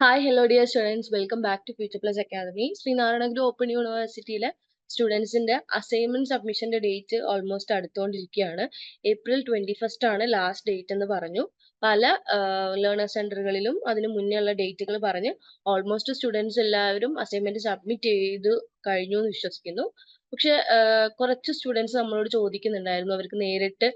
Hi hello dear students welcome back to future plus academy Sreenarayana Guru open യൂണിവേഴ്സിറ്റിയിലെ സ്റ്റുഡൻസിന്റെ assignment സബ്മിഷന്റെ date almost അടുത്തുകൊണ്ടിരിക്കുകയാണ്. April twenty first ആണ് last date എന്ന് പറഞ്ഞു. പല ലേണർ സെന്ററുകളിലും അതിന് മുന്നേ ഉള്ള ഡേറ്റുകൾ പറഞ്ഞ് ഓൾമോസ്റ്റ് സ്റ്റുഡൻസ് എല്ലാവരും അസൈൻമെന്റ് സബ്മിറ്റ് ചെയ്ത് കഴിഞ്ഞു എന്ന് വിശ്വസിക്കുന്നു. പക്ഷെ കുറച്ച് സ്റ്റുഡൻസ് നമ്മളോട് ചോദിക്കുന്നുണ്ടായിരുന്നു. അവർക്ക് നേരിട്ട്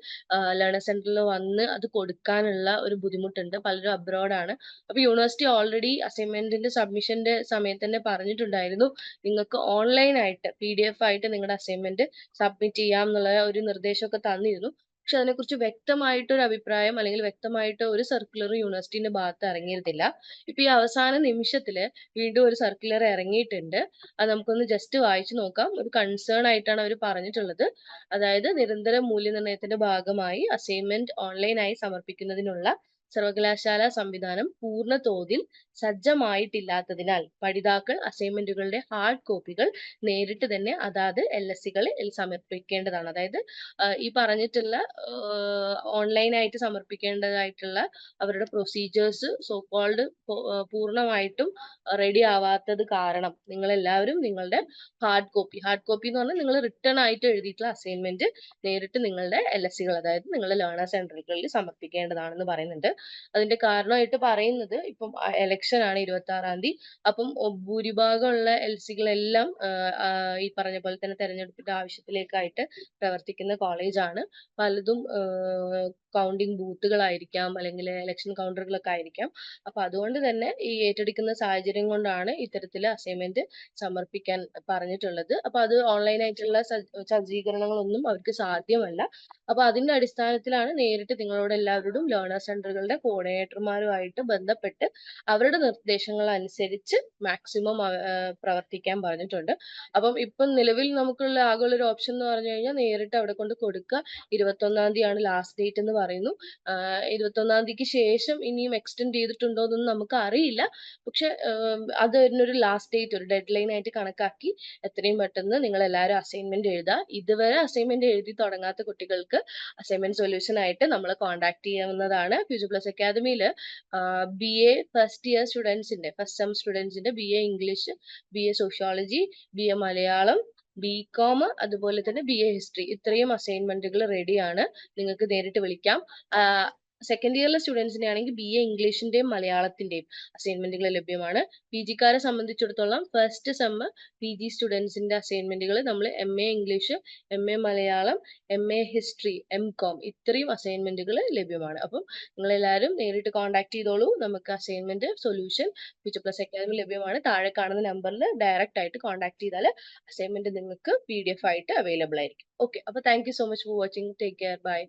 ലേണർ സെന്ററിൽ വന്ന് അത് കൊടുക്കാനുള്ള ഒരു ബുദ്ധിമുട്ടുണ്ട്. പലരും അബ്രോഡ് ആണ് അപ്പൊ യൂണിവേഴ്സിറ്റി ഓൾറെഡി അസൈൻമെന്റിന്റെ സബ്മിഷന്റെ സമയത്ത് തന്നെ പറഞ്ഞിട്ടുണ്ടായിരുന്നു. നിങ്ങൾക്ക് ഓൺലൈൻ ആയിട്ട് പി ഡി എഫ് ആയിട്ട് നിങ്ങളുടെ അസൈൻമെന്റ് സബ്മിറ്റ് ചെയ്യാം എന്നുള്ള ഒരു നിർദ്ദേശമൊക്കെ തന്നിരുന്നു. പക്ഷെ അതിനെക്കുറിച്ച് വ്യക്തമായിട്ട് ഒരു അഭിപ്രായം അല്ലെങ്കിൽ വ്യക്തമായിട്ട് ഒരു സർക്കുലർ യൂണിവേഴ്സിറ്റിന്റെ ഭാഗത്ത് ഇറങ്ങിയിരുന്നില്ല. ഇപ്പൊ ഈ അവസാന നിമിഷത്തിൽ വീണ്ടും ഒരു സർക്കുലർ ഇറങ്ങിയിട്ടുണ്ട്. അത് നമുക്കൊന്ന് ജസ്റ്റ് വായിച്ചു നോക്കാം. ഒരു കൺസേൺ ആയിട്ടാണ് അവർ പറഞ്ഞിട്ടുള്ളത്. അതായത് നിരന്തര മൂല്യനിർണയത്തിന്റെ ഭാഗമായി അസൈൻമെന്റ് ഓൺലൈനായി സമർപ്പിക്കുന്നതിനുള്ള സർവകലാശാല സംവിധാനം പൂർണ തോതിൽ സജ്ജമായിട്ടില്ലാത്തതിനാൽ പഠിതാക്കൾ അസൈൻമെന്റുകളുടെ ഹാർഡ് കോപ്പികൾ നേരിട്ട് തന്നെ അതാത് എൽ എസ് സമർപ്പിക്കേണ്ടതാണ്. അതായത് ഈ പറഞ്ഞിട്ടുള്ള ഓൺലൈനായിട്ട് സമർപ്പിക്കേണ്ടതായിട്ടുള്ള അവരുടെ പ്രൊസീജിയേഴ്സ് സോ കോൾഡ് പൂർണമായിട്ടും റെഡി ആവാത്തത് കാരണം നിങ്ങൾ എല്ലാവരും നിങ്ങളുടെ ഹാർഡ് കോപ്പി ഹാർഡ് കോപ്പി എന്ന് പറഞ്ഞാൽ നിങ്ങൾ റിട്ടേൺ ആയിട്ട് എഴുതിയിട്ടുള്ള അസൈൻമെന്റ് നേരിട്ട് നിങ്ങളുടെ എൽ എസ് സികൾ അതായത് നിങ്ങളുടെ ലേണേഴ്സ് സെന്ററുകളിൽ സമർപ്പിക്കേണ്ടതാണെന്ന് പറയുന്നുണ്ട്. അതിന്റെ കാരണമായിട്ട് പറയുന്നത് ഇപ്പം എലക്ഷൻ ആണ് ഇരുപത്തി ആറാം തീയതി. അപ്പം ഭൂരിഭാഗമുള്ള എൽ സികളെല്ലാം ഈ പറഞ്ഞ പോലെ തന്നെ തെരഞ്ഞെടുപ്പിന്റെ ആവശ്യത്തിലേക്കായിട്ട് പ്രവർത്തിക്കുന്ന കോളേജാണ് പലതും കൗണ്ടിങ് ബൂത്തുകളായിരിക്കാം അല്ലെങ്കിൽ ഇലക്ഷൻ കൗണ്ടറുകളൊക്കെ ആയിരിക്കാം. അപ്പൊ അതുകൊണ്ട് തന്നെ ഈ ഏറ്റെടുക്കുന്ന സാഹചര്യം കൊണ്ടാണ് ഇത്തരത്തിൽ അസൈൻമെന്റ് സമർപ്പിക്കാൻ പറഞ്ഞിട്ടുള്ളത്. അപ്പൊ അത് ഓൺലൈൻ ആയിട്ടുള്ള സജ്ജീകരണങ്ങളൊന്നും അവർക്ക് സാധ്യമല്ല. അപ്പൊ അതിന്റെ അടിസ്ഥാനത്തിലാണ് നേരിട്ട് നിങ്ങളോട് എല്ലാവരോടും ലേണർ സെന്ററുകളുടെ കോർഡിനേറ്റർമാരുമായിട്ട് ബന്ധപ്പെട്ട് അവരുടെ നിർദ്ദേശങ്ങൾ അനുസരിച്ച് മാക്സിമം പ്രവർത്തിക്കാൻ പറഞ്ഞിട്ടുണ്ട്. അപ്പം ഇപ്പം നിലവിൽ നമുക്കുള്ള ആകെയുള്ള ഒരു ഓപ്ഷൻ എന്ന് പറഞ്ഞു കഴിഞ്ഞാൽ നേരിട്ട് അവിടെ കൊണ്ട് കൊടുക്കുക. ഇരുപത്തൊന്നാം തീയതിയാണ് ലാസ്റ്റ് ഡേറ്റ് എന്ന് പറയുന്നു. ഇരുപത്തൊന്നാം തീയതിക്ക് ശേഷം ഇനിയും എക്സ്റ്റെൻഡ് ചെയ്തിട്ടുണ്ടോ എന്നൊന്നും നമുക്ക് അറിയില്ല. പക്ഷെ അത് ഒരു ലാസ്റ്റ് ഡേറ്റ് ഒരു ഡെഡ് ലൈൻ ആയിട്ട് കണക്കാക്കി എത്രയും പെട്ടെന്ന് നിങ്ങൾ എല്ലാവരും അസൈൻമെന്റ് എഴുതുക ഇതുവരെ അസൈൻമെന്റ് എഴുതി തുടങ്ങാത്ത കുട്ടികൾക്ക് അസൈൻമെന്റ് സൊല്യൂഷൻ ആയിട്ട് നമ്മൾ കോൺടാക്ട് ചെയ്യാവുന്നതാണ്. ഫ്യൂച്ചർ പ്ലസ് അക്കാദമിയിൽ ബി എ ഫസ്റ്റ് ഇയർ സ്റ്റുഡൻസിന്റെ first sem സ്റ്റുഡൻസിന്റെ B A English B A sociology B A Malayalam B com അതുപോലെ തന്നെ ബി എ ഹിസ്റ്ററി ഇത്രയും അസൈൻമെന്റുകൾ റെഡിയാണ് നിങ്ങൾക്ക് നേരിട്ട് വിളിക്കാം. സെക്കൻഡ് ഇയറിലെ സ്റ്റുഡൻസിനെ ആണെങ്കിൽ ബി എ ഇംഗ്ലീഷിന്റെയും മലയാളത്തിന്റെയും അസൈൻമെന്റുകൾ ലഭ്യമാണ്. പി ജിക്കാരെ സംബന്ധിച്ചിടത്തോളം ഫസ്റ്റ് സെമ്മ് പി ജി സ്റ്റുഡൻസിന്റെ അസൈൻമെന്റുകൾ നമ്മൾ M A English M A Malayalam M A history M com ഇത്രയും അസൈൻമെന്റുകൾ ലഭ്യമാണ്. അപ്പം നിങ്ങൾ എല്ലാവരും നേരിട്ട് കോൺടാക്ട് ചെയ്തോളൂ. നമുക്ക് assignment solution future plus academy ലഭ്യമാണ്. താഴെ കാണുന്ന നമ്പറിൽ ഡയറക്റ്റ് ആയിട്ട് കോൺടാക്ട് ചെയ്താൽ അസൈൻമെന്റ് നിങ്ങൾക്ക് പി ഡി എഫ് ആയിട്ട് അവൈലബിൾ ആയിരിക്കും. ഓക്കെ അപ്പോൾ thank you so much for watching take care bye